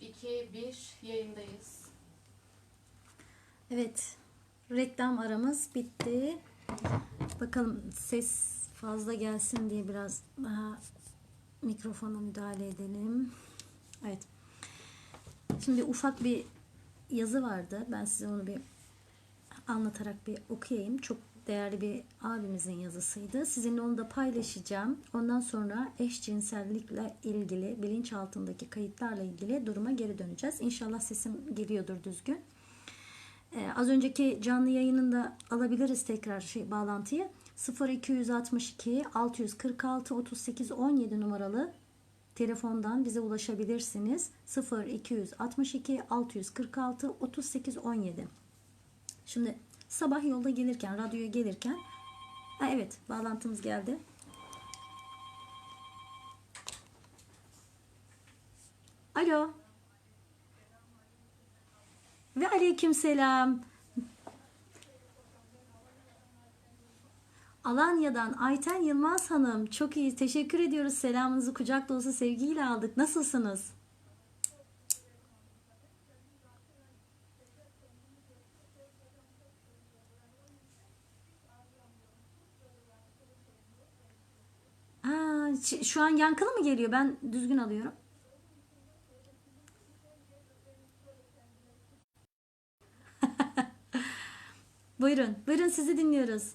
2, 1 yayındayız. Evet. Reklam aramız bitti. Bakalım ses fazla gelsin diye biraz daha mikrofona müdahale edelim. Evet. Şimdi ufak bir yazı vardı. Ben size onu bir anlatarak bir okuyayım. Çok değerli bir abimizin yazısıydı. Sizinle onu da paylaşacağım. Ondan sonra eşcinsellikle ilgili, bilinç altındaki kayıtlarla ilgili duruma geri döneceğiz. İnşallah sesim geliyordur düzgün. Ee, az önceki canlı yayınında alabiliriz tekrar şey bağlantıyı. 0262 646 38 17 numaralı telefondan bize ulaşabilirsiniz. 0262 646 38 17. Şimdi sabah yolda gelirken, radyoya gelirken ha evet bağlantımız geldi. Alo. Ve aleyküm selam. Alanya'dan Ayten Yılmaz Hanım. Çok iyi. Teşekkür ediyoruz. Selamınızı kucak dolusu sevgiyle aldık. Nasılsınız? Aa, ş- şu an yankılı mı geliyor? Ben düzgün alıyorum. Buyurun. Buyurun sizi dinliyoruz.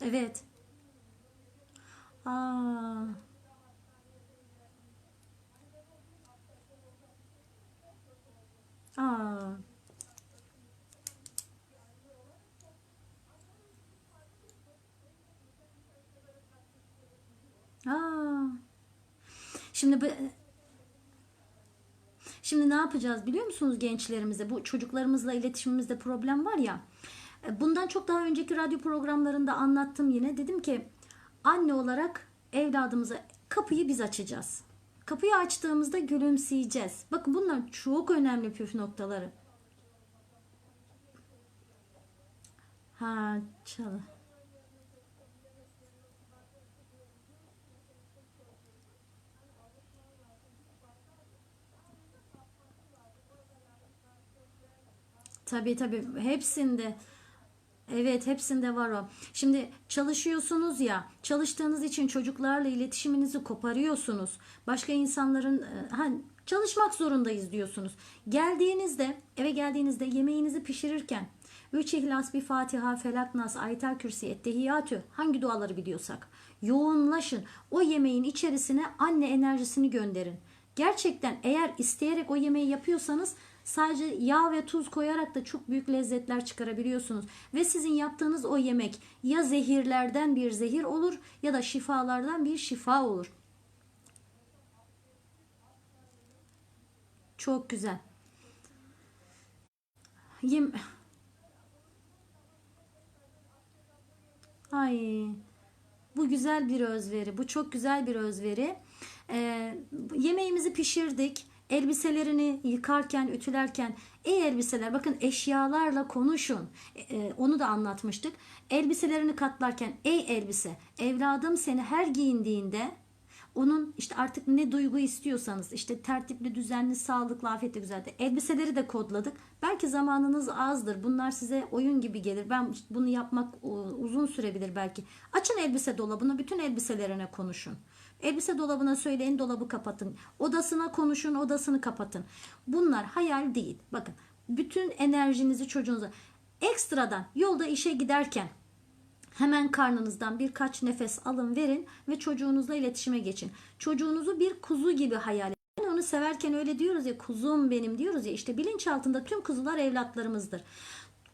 Evet. Aa. Aa. Aa. Şimdi bu Şimdi ne yapacağız biliyor musunuz gençlerimize? Bu çocuklarımızla iletişimimizde problem var ya. Bundan çok daha önceki radyo programlarında anlattım yine. Dedim ki anne olarak evladımıza kapıyı biz açacağız. Kapıyı açtığımızda gülümseyeceğiz. Bakın bunlar çok önemli püf noktaları. Ha çalı. Tabii tabii hepsinde. Evet hepsinde var o. Şimdi çalışıyorsunuz ya çalıştığınız için çocuklarla iletişiminizi koparıyorsunuz. Başka insanların e, ha, çalışmak zorundayız diyorsunuz. Geldiğinizde eve geldiğinizde yemeğinizi pişirirken Üç İhlas, bir Fatiha, Felak, Nas, Ayetel Kürsi, Ettehiyatü hangi duaları biliyorsak yoğunlaşın. O yemeğin içerisine anne enerjisini gönderin. Gerçekten eğer isteyerek o yemeği yapıyorsanız sadece yağ ve tuz koyarak da çok büyük lezzetler çıkarabiliyorsunuz. Ve sizin yaptığınız o yemek ya zehirlerden bir zehir olur ya da şifalardan bir şifa olur. Çok güzel. Yem Ay bu güzel bir özveri. Bu çok güzel bir özveri. Ee, yemeğimizi pişirdik. Elbiselerini yıkarken, ütülerken ey elbiseler bakın eşyalarla konuşun. Ee, onu da anlatmıştık. Elbiselerini katlarken ey elbise evladım seni her giyindiğinde onun işte artık ne duygu istiyorsanız işte tertipli, düzenli, sağlıklı, afiyetli, güzeldi. Elbiseleri de kodladık. Belki zamanınız azdır. Bunlar size oyun gibi gelir. Ben bunu yapmak e, uzun sürebilir belki. Açın elbise dolabını, bütün elbiselerine konuşun. Elbise dolabına söyleyin, dolabı kapatın. Odasına konuşun, odasını kapatın. Bunlar hayal değil. Bakın, bütün enerjinizi çocuğunuza ekstradan yolda işe giderken Hemen karnınızdan birkaç nefes alın verin ve çocuğunuzla iletişime geçin. Çocuğunuzu bir kuzu gibi hayal edin. Yani onu severken öyle diyoruz ya kuzum benim diyoruz ya işte bilinç altında tüm kuzular evlatlarımızdır.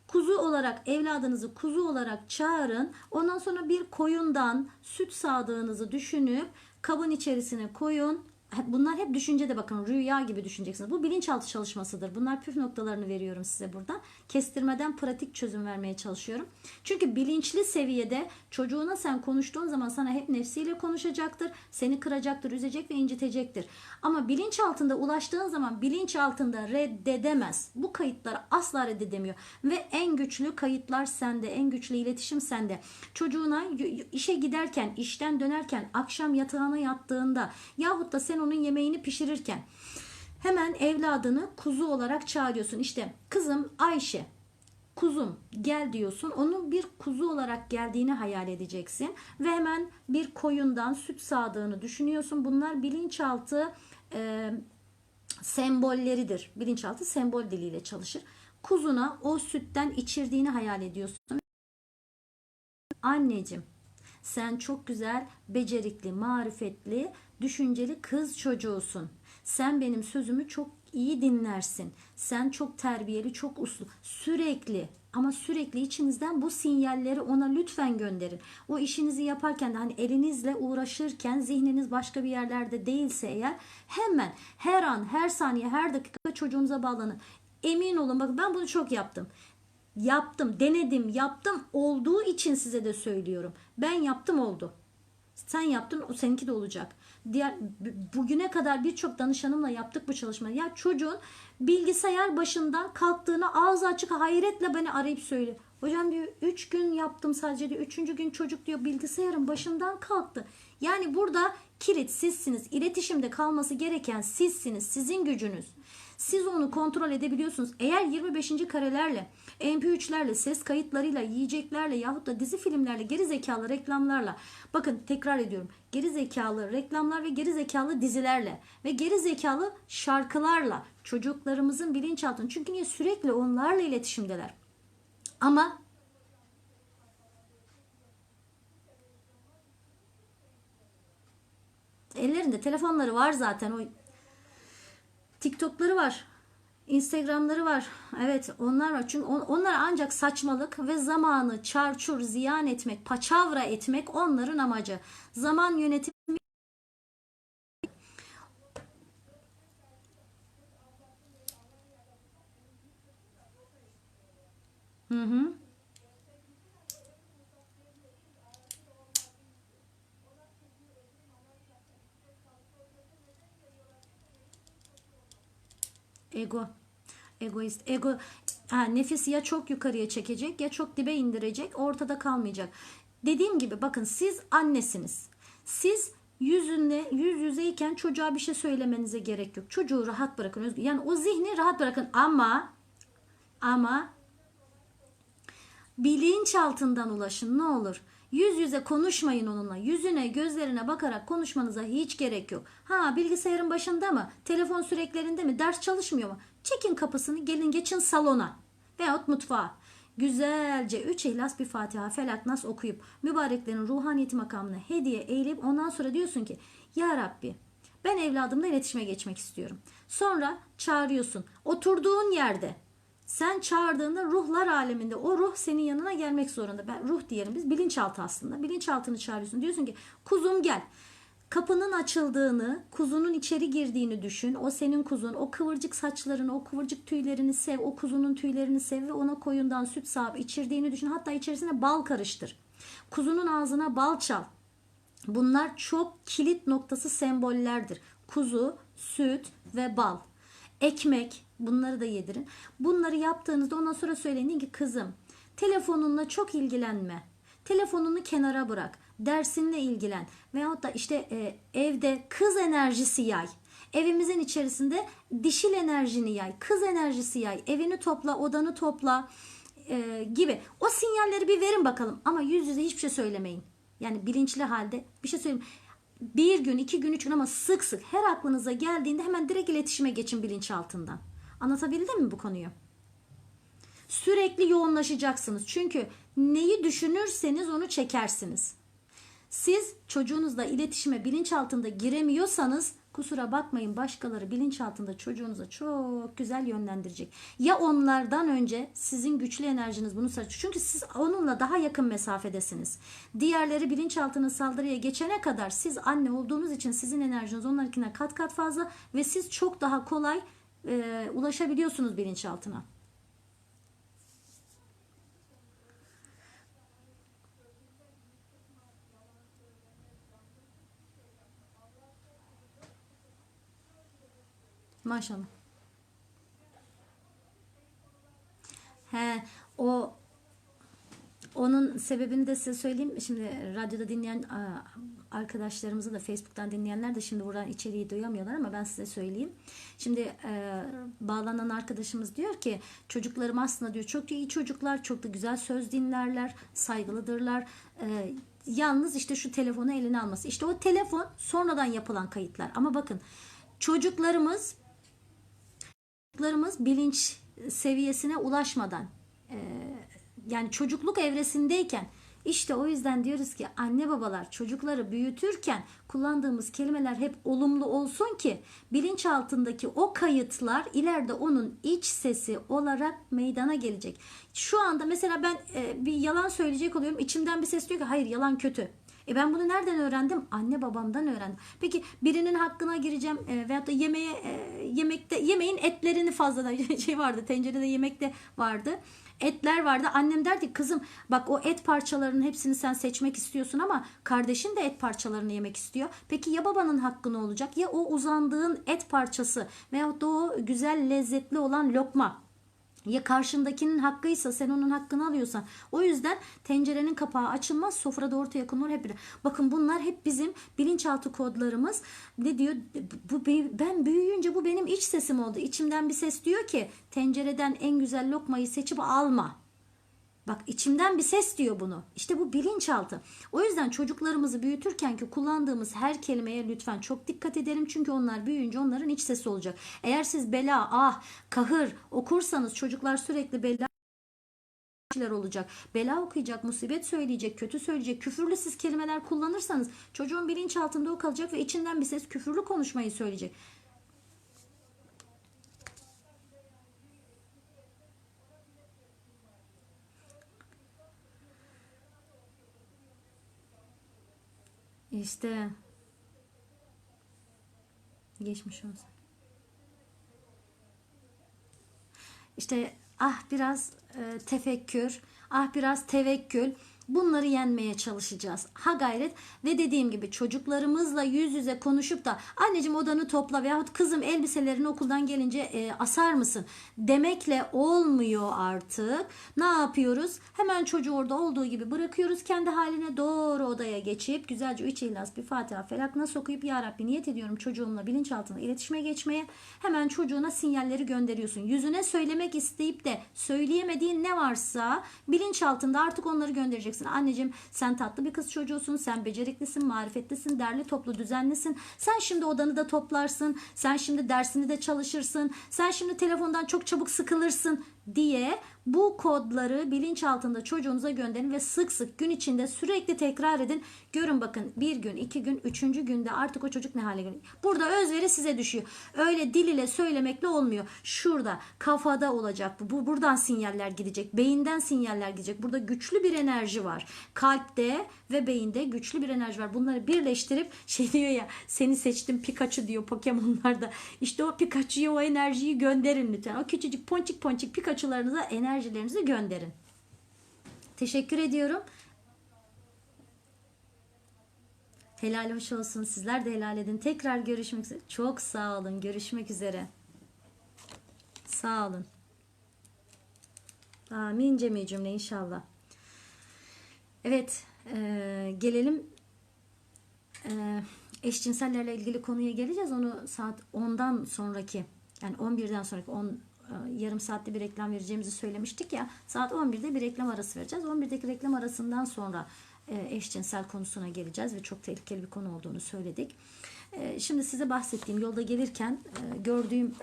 Kuzu olarak evladınızı kuzu olarak çağırın. Ondan sonra bir koyundan süt sağdığınızı düşünüp kabın içerisine koyun. Bunlar hep düşüncede bakın rüya gibi düşüneceksiniz. Bu bilinçaltı çalışmasıdır. Bunlar püf noktalarını veriyorum size buradan. Kestirmeden pratik çözüm vermeye çalışıyorum. Çünkü bilinçli seviyede çocuğuna sen konuştuğun zaman sana hep nefsiyle konuşacaktır. Seni kıracaktır, üzecek ve incitecektir. Ama bilinç altında ulaştığın zaman bilinç altında reddedemez. Bu kayıtları asla reddedemiyor. Ve en güçlü kayıtlar sende, en güçlü iletişim sende. Çocuğuna işe giderken, işten dönerken, akşam yatağına yattığında yahut da sen onun yemeğini pişirirken hemen evladını kuzu olarak çağırıyorsun. İşte kızım Ayşe kuzum gel diyorsun. Onun bir kuzu olarak geldiğini hayal edeceksin. Ve hemen bir koyundan süt sağdığını düşünüyorsun. Bunlar bilinçaltı e, sembolleridir. Bilinçaltı sembol diliyle çalışır. Kuzuna o sütten içirdiğini hayal ediyorsun. Anneciğim sen çok güzel, becerikli, marifetli, düşünceli kız çocuğusun. Sen benim sözümü çok iyi dinlersin. Sen çok terbiyeli, çok uslu. Sürekli ama sürekli içinizden bu sinyalleri ona lütfen gönderin. O işinizi yaparken de hani elinizle uğraşırken zihniniz başka bir yerlerde değilse eğer hemen her an, her saniye, her dakika çocuğunuza bağlanın. Emin olun bakın ben bunu çok yaptım. Yaptım, denedim, yaptım. Olduğu için size de söylüyorum. Ben yaptım oldu. Sen yaptın, o seninki de olacak. Diğer bugüne kadar birçok danışanımla yaptık bu çalışmayı. Ya çocuğun bilgisayar başından kalktığını ağzı açık hayretle beni arayıp söylüyor. Hocam diyor 3 gün yaptım sadece diyor. 3. gün çocuk diyor bilgisayarın başından kalktı. Yani burada kilit sizsiniz. İletişimde kalması gereken sizsiniz. Sizin gücünüz. Siz onu kontrol edebiliyorsunuz. Eğer 25. karelerle, MP3'lerle, ses kayıtlarıyla, yiyeceklerle yahut da dizi filmlerle, geri zekalı reklamlarla bakın tekrar ediyorum. Geri zekalı reklamlar ve geri zekalı dizilerle ve geri zekalı şarkılarla çocuklarımızın bilinçaltını çünkü niye sürekli onlarla iletişimdeler. Ama ellerinde telefonları var zaten o TikTok'ları var. Instagram'ları var. Evet onlar var. Çünkü on, onlar ancak saçmalık ve zamanı çarçur ziyan etmek, paçavra etmek onların amacı. Zaman yönetimi Hı hı. Ego. Egoist. Ego ha, nefesi ya çok yukarıya çekecek ya çok dibe indirecek. Ortada kalmayacak. Dediğim gibi bakın siz annesiniz. Siz yüzünle yüz yüzeyken çocuğa bir şey söylemenize gerek yok. Çocuğu rahat bırakın. Yani o zihni rahat bırakın ama ama bilinç altından ulaşın ne olur. Yüz yüze konuşmayın onunla. Yüzüne, gözlerine bakarak konuşmanıza hiç gerek yok. Ha bilgisayarın başında mı? Telefon süreklerinde mi? Ders çalışmıyor mu? Çekin kapısını gelin geçin salona. Veyahut mutfağa. Güzelce üç ihlas bir Fatiha Felak Nas okuyup mübareklerin ruhaniyeti makamına hediye eğilip ondan sonra diyorsun ki Ya Rabbi ben evladımla iletişime geçmek istiyorum. Sonra çağırıyorsun. Oturduğun yerde sen çağırdığında ruhlar aleminde o ruh senin yanına gelmek zorunda. Ben ruh diyelim biz bilinçaltı aslında. Bilinçaltını çağırıyorsun. Diyorsun ki kuzum gel. Kapının açıldığını, kuzunun içeri girdiğini düşün. O senin kuzun. O kıvırcık saçlarını, o kıvırcık tüylerini sev. O kuzunun tüylerini sev ve ona koyundan süt sağıp içirdiğini düşün. Hatta içerisine bal karıştır. Kuzunun ağzına bal çal. Bunlar çok kilit noktası sembollerdir. Kuzu, süt ve bal. Ekmek bunları da yedirin. Bunları yaptığınızda ondan sonra söyleyin ki kızım telefonunla çok ilgilenme. Telefonunu kenara bırak. Dersinle ilgilen. Veyahut da işte e, evde kız enerjisi yay. Evimizin içerisinde dişil enerjini yay. Kız enerjisi yay. Evini topla, odanı topla e, gibi. O sinyalleri bir verin bakalım. Ama yüz yüze hiçbir şey söylemeyin. Yani bilinçli halde bir şey söyleyin. Bir gün, iki gün, üç gün ama sık sık her aklınıza geldiğinde hemen direkt iletişime geçin bilinçaltından. Anlatabildim mi bu konuyu? Sürekli yoğunlaşacaksınız. Çünkü neyi düşünürseniz onu çekersiniz. Siz çocuğunuzla iletişime bilinçaltında giremiyorsanız kusura bakmayın başkaları bilinçaltında çocuğunuza çok güzel yönlendirecek. Ya onlardan önce sizin güçlü enerjiniz bunu saçıyor. Çünkü siz onunla daha yakın mesafedesiniz. Diğerleri bilinçaltına saldırıya geçene kadar siz anne olduğunuz için sizin enerjiniz onlarınkine kat kat fazla ve siz çok daha kolay e, ulaşabiliyorsunuz bilinçaltına. Maşallah. He, o onun sebebini de size söyleyeyim. Şimdi radyoda dinleyen arkadaşlarımızı da Facebook'tan dinleyenler de şimdi buradan içeriği duyamıyorlar ama ben size söyleyeyim. Şimdi e, bağlanan arkadaşımız diyor ki çocuklarım aslında diyor çok iyi çocuklar, çok da güzel söz dinlerler, saygılıdırlar. E, yalnız işte şu telefonu eline alması. İşte o telefon sonradan yapılan kayıtlar. Ama bakın çocuklarımız çocuklarımız bilinç seviyesine ulaşmadan e, yani çocukluk evresindeyken işte o yüzden diyoruz ki anne babalar çocukları büyütürken kullandığımız kelimeler hep olumlu olsun ki bilinç altındaki o kayıtlar ileride onun iç sesi olarak meydana gelecek. Şu anda mesela ben e, bir yalan söyleyecek oluyorum içimden bir ses diyor ki hayır yalan kötü. E ben bunu nereden öğrendim? Anne babamdan öğrendim. Peki birinin hakkına gireceğim e, veyahut da yemeğe e, yemekte yemeğin etlerini fazladan şey vardı tencerede yemekte vardı. Etler vardı. Annem derdi kızım bak o et parçalarının hepsini sen seçmek istiyorsun ama kardeşin de et parçalarını yemek istiyor. Peki ya babanın hakkı ne olacak? Ya o uzandığın et parçası veyahut da o güzel lezzetli olan lokma ya karşındakinin hakkıysa sen onun hakkını alıyorsan. O yüzden tencerenin kapağı açılmaz sofrada ortaya konur hep. Bakın bunlar hep bizim bilinçaltı kodlarımız. Ne diyor? Bu ben büyüyünce bu benim iç sesim oldu. İçimden bir ses diyor ki tencereden en güzel lokmayı seçip alma. Bak içimden bir ses diyor bunu. İşte bu bilinçaltı. O yüzden çocuklarımızı büyütürken ki kullandığımız her kelimeye lütfen çok dikkat edelim. Çünkü onlar büyüyünce onların iç sesi olacak. Eğer siz bela, ah, kahır okursanız çocuklar sürekli bela şeyler olacak. Bela okuyacak, musibet söyleyecek, kötü söyleyecek, küfürlü siz kelimeler kullanırsanız çocuğun bilinçaltında o kalacak ve içinden bir ses küfürlü konuşmayı söyleyecek. İşte geçmiş olsun. İşte ah biraz e, tefekkür, ah biraz tevekkül. Bunları yenmeye çalışacağız. Ha gayret ve dediğim gibi çocuklarımızla yüz yüze konuşup da anneciğim odanı topla veyahut kızım elbiselerini okuldan gelince e, asar mısın demekle olmuyor artık. Ne yapıyoruz? Hemen çocuğu orada olduğu gibi bırakıyoruz. Kendi haline doğru odaya geçip güzelce üç ihlas bir Fatiha felak nasıl okuyup ya Rabbi niyet ediyorum çocuğumla bilinçaltına iletişime geçmeye. Hemen çocuğuna sinyalleri gönderiyorsun. Yüzüne söylemek isteyip de söyleyemediğin ne varsa bilinçaltında artık onları göndereceksin diyeceksin. Anneciğim sen tatlı bir kız çocuğusun. Sen beceriklisin, marifetlisin, derli toplu düzenlisin. Sen şimdi odanı da toplarsın. Sen şimdi dersini de çalışırsın. Sen şimdi telefondan çok çabuk sıkılırsın diye bu kodları bilinç altında çocuğunuza gönderin ve sık sık gün içinde sürekli tekrar edin. Görün bakın bir gün, iki gün, üçüncü günde artık o çocuk ne hale geliyor. Burada özveri size düşüyor. Öyle dil ile söylemekle olmuyor. Şurada kafada olacak bu. bu. Buradan sinyaller gidecek. Beyinden sinyaller gidecek. Burada güçlü bir enerji var. Kalpte ve beyinde güçlü bir enerji var. Bunları birleştirip şey diyor ya seni seçtim Pikachu diyor Pokemon'larda. İşte o Pikachu'ya o enerjiyi gönderin lütfen. O küçücük ponçik ponçik Pikachu'larınıza enerjilerinizi gönderin. Teşekkür ediyorum. Helal hoş olsun. Sizler de helal edin. Tekrar görüşmek üzere. Çok sağ olun. Görüşmek üzere. Sağ olun. Amin cemi cümle inşallah. Evet. E, gelelim e, eşcinsellerle ilgili konuya geleceğiz. Onu saat 10'dan sonraki yani 11'den sonraki 10 e, yarım saatte bir reklam vereceğimizi söylemiştik ya. Saat 11'de bir reklam arası vereceğiz. 11'deki reklam arasından sonra e, eşcinsel konusuna geleceğiz ve çok tehlikeli bir konu olduğunu söyledik. E, şimdi size bahsettiğim yolda gelirken gördüğüm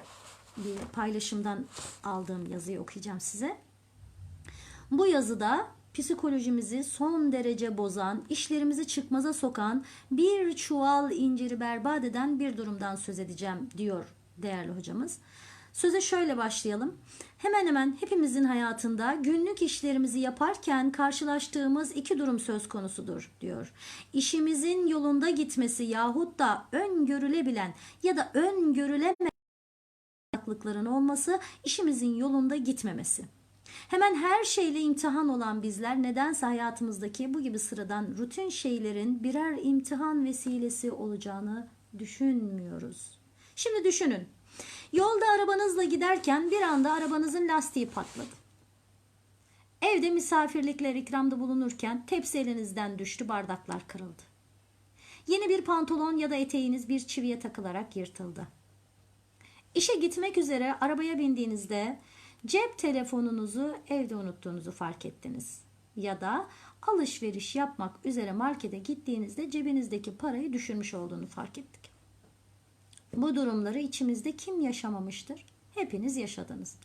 bir paylaşımdan aldığım yazıyı okuyacağım size. Bu yazıda psikolojimizi son derece bozan, işlerimizi çıkmaza sokan, bir çuval inciri berbat eden bir durumdan söz edeceğim diyor değerli hocamız. Söze şöyle başlayalım. Hemen hemen hepimizin hayatında günlük işlerimizi yaparken karşılaştığımız iki durum söz konusudur diyor. İşimizin yolunda gitmesi yahut da öngörülebilen ya da öngörülemeyen farklılıkların olması işimizin yolunda gitmemesi. Hemen her şeyle imtihan olan bizler nedense hayatımızdaki bu gibi sıradan rutin şeylerin birer imtihan vesilesi olacağını düşünmüyoruz. Şimdi düşünün. Yolda arabanızla giderken bir anda arabanızın lastiği patladı. Evde misafirlikler ikramda bulunurken tepsi elinizden düştü, bardaklar kırıldı. Yeni bir pantolon ya da eteğiniz bir çiviye takılarak yırtıldı. İşe gitmek üzere arabaya bindiğinizde cep telefonunuzu evde unuttuğunuzu fark ettiniz. Ya da alışveriş yapmak üzere markete gittiğinizde cebinizdeki parayı düşürmüş olduğunu fark ettik. Bu durumları içimizde kim yaşamamıştır? Hepiniz yaşadınız.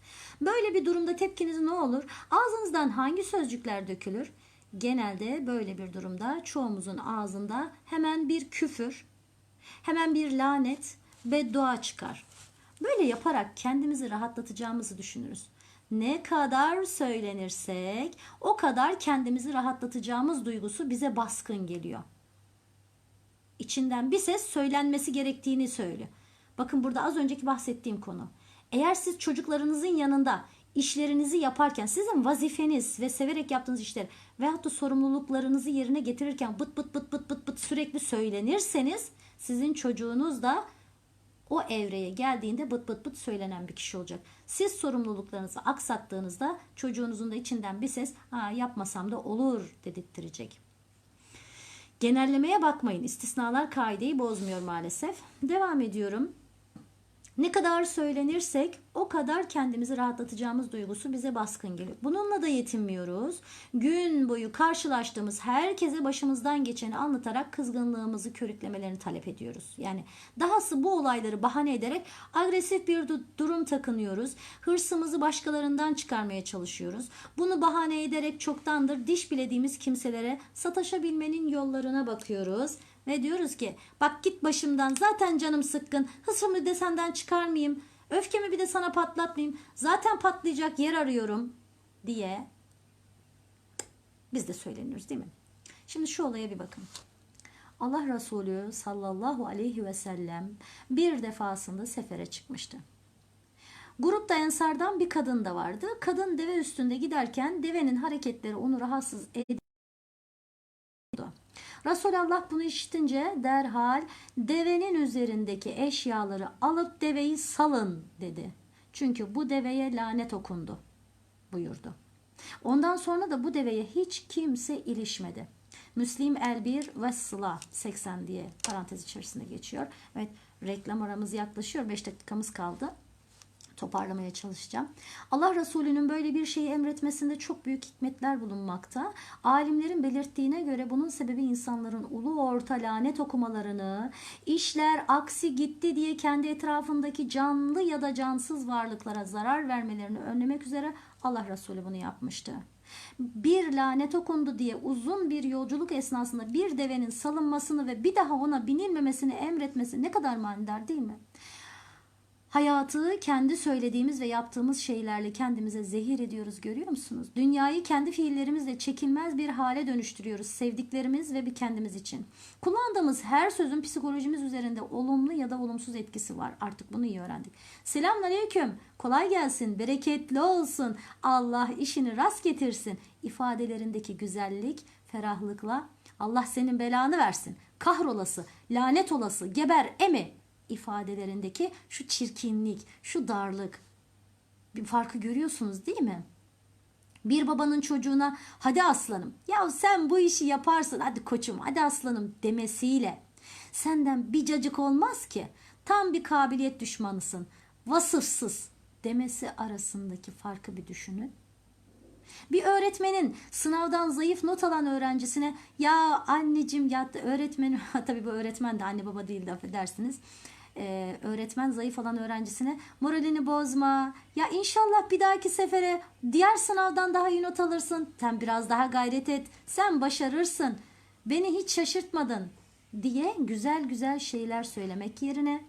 Böyle bir durumda tepkiniz ne olur? Ağzınızdan hangi sözcükler dökülür? Genelde böyle bir durumda çoğumuzun ağzında hemen bir küfür, hemen bir lanet, beddua çıkar. Böyle yaparak kendimizi rahatlatacağımızı düşünürüz. Ne kadar söylenirsek o kadar kendimizi rahatlatacağımız duygusu bize baskın geliyor. İçinden bir ses söylenmesi gerektiğini söylüyor. Bakın burada az önceki bahsettiğim konu. Eğer siz çocuklarınızın yanında işlerinizi yaparken sizin vazifeniz ve severek yaptığınız işler veyahut da sorumluluklarınızı yerine getirirken bıt bıt bıt bıt bıt bıt sürekli söylenirseniz sizin çocuğunuz da o evreye geldiğinde bıt bıt bıt söylenen bir kişi olacak. Siz sorumluluklarınızı aksattığınızda çocuğunuzun da içinden bir ses ha yapmasam da olur dedirttirecek. Genellemeye bakmayın. İstisnalar kaideyi bozmuyor maalesef. Devam ediyorum. Ne kadar söylenirsek o kadar kendimizi rahatlatacağımız duygusu bize baskın geliyor. Bununla da yetinmiyoruz. Gün boyu karşılaştığımız herkese başımızdan geçeni anlatarak kızgınlığımızı körüklemelerini talep ediyoruz. Yani dahası bu olayları bahane ederek agresif bir du- durum takınıyoruz. Hırsımızı başkalarından çıkarmaya çalışıyoruz. Bunu bahane ederek çoktandır diş bilediğimiz kimselere sataşabilmenin yollarına bakıyoruz. Ve diyoruz ki bak git başımdan zaten canım sıkkın. Hısımı de senden çıkarmayayım. Öfkemi bir de sana patlatmayayım. Zaten patlayacak yer arıyorum diye biz de söyleniyoruz değil mi? Şimdi şu olaya bir bakın. Allah Resulü sallallahu aleyhi ve sellem bir defasında sefere çıkmıştı. Grupta ensardan bir kadın da vardı. Kadın deve üstünde giderken devenin hareketleri onu rahatsız ediyordu. Resulullah bunu işitince derhal devenin üzerindeki eşyaları alıp deveyi salın dedi. Çünkü bu deveye lanet okundu buyurdu. Ondan sonra da bu deveye hiç kimse ilişmedi. Müslim Elbir ve Sıla 80 diye parantez içerisinde geçiyor. Evet reklam aramız yaklaşıyor. 5 dakikamız kaldı toparlamaya çalışacağım. Allah Resulü'nün böyle bir şeyi emretmesinde çok büyük hikmetler bulunmakta. Alimlerin belirttiğine göre bunun sebebi insanların ulu orta lanet okumalarını, işler aksi gitti diye kendi etrafındaki canlı ya da cansız varlıklara zarar vermelerini önlemek üzere Allah Resulü bunu yapmıştı. Bir lanet okundu diye uzun bir yolculuk esnasında bir devenin salınmasını ve bir daha ona binilmemesini emretmesi ne kadar manidar değil mi? Hayatı kendi söylediğimiz ve yaptığımız şeylerle kendimize zehir ediyoruz görüyor musunuz? Dünyayı kendi fiillerimizle çekilmez bir hale dönüştürüyoruz sevdiklerimiz ve bir kendimiz için. Kullandığımız her sözün psikolojimiz üzerinde olumlu ya da olumsuz etkisi var. Artık bunu iyi öğrendik. Selamünaleyküm. Kolay gelsin, bereketli olsun. Allah işini rast getirsin. ifadelerindeki güzellik, ferahlıkla Allah senin belanı versin. Kahrolası, lanet olası, geber, emi ifadelerindeki şu çirkinlik, şu darlık bir farkı görüyorsunuz değil mi? Bir babanın çocuğuna hadi aslanım ya sen bu işi yaparsın hadi koçum hadi aslanım demesiyle senden bir cacık olmaz ki tam bir kabiliyet düşmanısın vasıfsız demesi arasındaki farkı bir düşünün. Bir öğretmenin sınavdan zayıf not alan öğrencisine ya anneciğim ya öğretmenim tabii bu öğretmen de anne baba değil de affedersiniz e, öğretmen zayıf olan öğrencisine moralini bozma. Ya inşallah bir dahaki sefere diğer sınavdan daha iyi not alırsın. Sen biraz daha gayret et. Sen başarırsın. Beni hiç şaşırtmadın diye güzel güzel şeyler söylemek yerine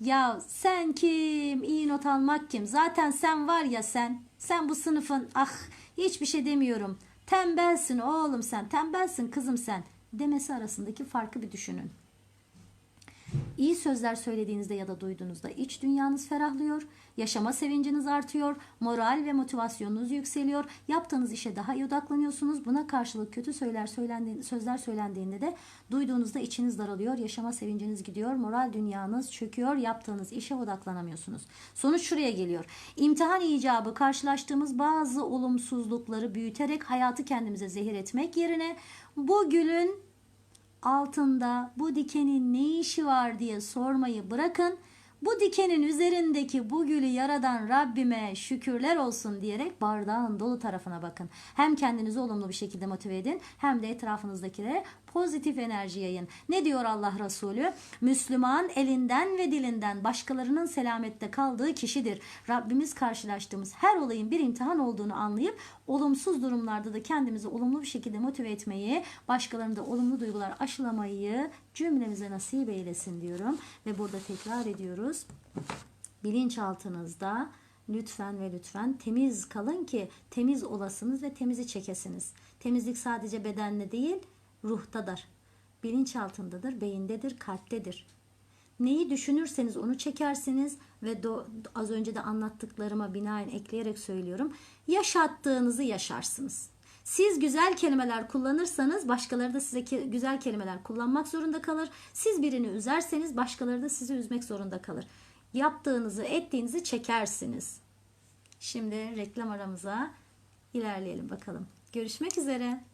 ya sen kim? İyi not almak kim? Zaten sen var ya sen. Sen bu sınıfın ah hiçbir şey demiyorum. Tembelsin oğlum sen. Tembelsin kızım sen. Demesi arasındaki farkı bir düşünün. İyi sözler söylediğinizde ya da duyduğunuzda iç dünyanız ferahlıyor, yaşama sevinciniz artıyor, moral ve motivasyonunuz yükseliyor, yaptığınız işe daha iyi odaklanıyorsunuz. Buna karşılık kötü söyler söylendiğinde, sözler söylendiğinde de duyduğunuzda içiniz daralıyor, yaşama sevinciniz gidiyor, moral dünyanız çöküyor, yaptığınız işe odaklanamıyorsunuz. Sonuç şuraya geliyor. İmtihan icabı karşılaştığımız bazı olumsuzlukları büyüterek hayatı kendimize zehir etmek yerine bu gülün altında bu dikenin ne işi var diye sormayı bırakın. Bu dikenin üzerindeki bu gülü yaradan Rabbime şükürler olsun diyerek bardağın dolu tarafına bakın. Hem kendinizi olumlu bir şekilde motive edin hem de etrafınızdakilere pozitif enerji yayın. Ne diyor Allah Resulü? Müslüman elinden ve dilinden başkalarının selamette kaldığı kişidir. Rabbimiz karşılaştığımız her olayın bir imtihan olduğunu anlayıp olumsuz durumlarda da kendimizi olumlu bir şekilde motive etmeyi, başkalarında olumlu duygular aşılamayı cümlemize nasip eylesin diyorum. Ve burada tekrar ediyoruz. Bilinçaltınızda lütfen ve lütfen temiz kalın ki temiz olasınız ve temizi çekesiniz. Temizlik sadece bedenle değil, ruhtadır. Bilinçaltındadır, beyindedir, kalptedir. Neyi düşünürseniz onu çekersiniz ve do- az önce de anlattıklarıma binaen ekleyerek söylüyorum. Yaşattığınızı yaşarsınız. Siz güzel kelimeler kullanırsanız başkaları da size ke- güzel kelimeler kullanmak zorunda kalır. Siz birini üzerseniz başkaları da sizi üzmek zorunda kalır. Yaptığınızı, ettiğinizi çekersiniz. Şimdi reklam aramıza ilerleyelim bakalım. Görüşmek üzere.